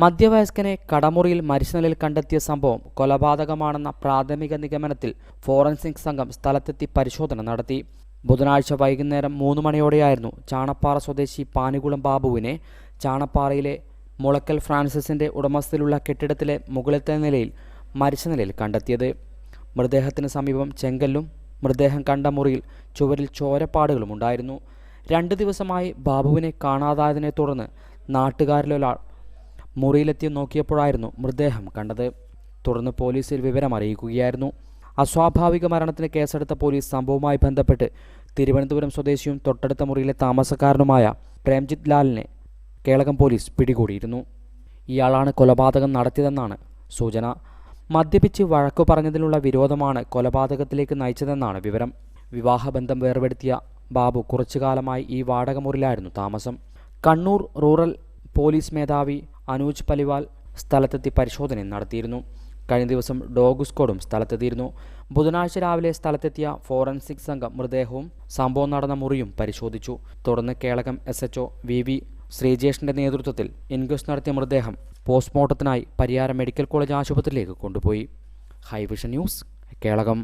മധ്യവയസ്കനെ കടമുറിയിൽ മരിച്ച നിലയിൽ കണ്ടെത്തിയ സംഭവം കൊലപാതകമാണെന്ന പ്രാഥമിക നിഗമനത്തിൽ ഫോറൻസിക് സംഘം സ്ഥലത്തെത്തി പരിശോധന നടത്തി. ബുധനാഴ്ച വൈകുന്നേരം മൂന്ന് മണിയോടെയായിരുന്നു ചാണപ്പാറ സ്വദേശി പാനികുളം ബാബുവിനെ ചാണപ്പാറയിലെ മുളക്കൽ ഫ്രാൻസിസിന്റെ ഉടമസ്ഥയിലുള്ള കെട്ടിടത്തിലെ മുകളിലത്തെ നിലയിൽ മരിച്ച നിലയിൽ കണ്ടെത്തിയത്. മൃതദേഹത്തിന് സമീപം ചെങ്കല്ലും മൃതദേഹം കണ്ട മുറിയിൽ ചുവരിൽ ചോരപ്പാടുകളും ഉണ്ടായിരുന്നു രണ്ട് ദിവസമായി ബാബുവിനെ കാണാതായതിനെ തുടർന്ന് നാട്ടുകാരിലൊരാൾ മുറിയിലെത്തി നോക്കിയപ്പോഴായിരുന്നു മൃതദേഹം കണ്ടത്. തുടർന്ന് പോലീസിൽ വിവരം അറിയിക്കുകയായിരുന്നു. അസ്വാഭാവിക മരണത്തിന് കേസെടുത്ത പോലീസ് സംഭവവുമായി ബന്ധപ്പെട്ട് തിരുവനന്തപുരം സ്വദേശിയും തൊട്ടടുത്ത മുറിയിലെ താമസക്കാരനുമായ പ്രേംജിത് ലാലിനെ കേളകം പോലീസ് പിടികൂടിയിരുന്നു. ഇയാളാണ് കൊലപാതകം നടത്തിയതെന്നാണ് സൂചന. മദ്യപിച്ച് വഴക്കു പറഞ്ഞതിനുള്ള വിരോധമാണ് കൊലപാതകത്തിലേക്ക് നയിച്ചതെന്നാണ് വിവരം. വിവാഹബന്ധം വേർപെടുത്തിയ ബാബു കുറച്ചുകാലമായി ഈ വാടകമുറിയിലായിരുന്നു താമസം. കണ്ണൂർ റൂറൽ പോലീസ് മേധാവി അനൂജ് പലിവാൽ സ്ഥലത്തെത്തി പരിശോധന നടത്തിയിരുന്നു. കഴിഞ്ഞ ദിവസം ഡോഗ് സ്ക്വാഡും സ്ഥലത്തെത്തിയിരുന്നു. ബുധനാഴ്ച രാവിലെ സ്ഥലത്തെത്തിയ ഫോറൻസിക് സംഘം മൃതദേഹവും സംഭവം നടന്ന മുറിയും പരിശോധിച്ചു. തുടർന്ന് Kelakam S H V V ശ്രീജേഷിന്റെ നേതൃത്വത്തിൽ ഇൻക്വസ്റ്റ് നടത്തിയ മൃതദേഹം പോസ്റ്റ്മോർട്ടത്തിനായി പരിയാരം മെഡിക്കൽ കോളേജ് ആശുപത്രിയിലേക്ക് കൊണ്ടുപോയി. High vision news Kelakam.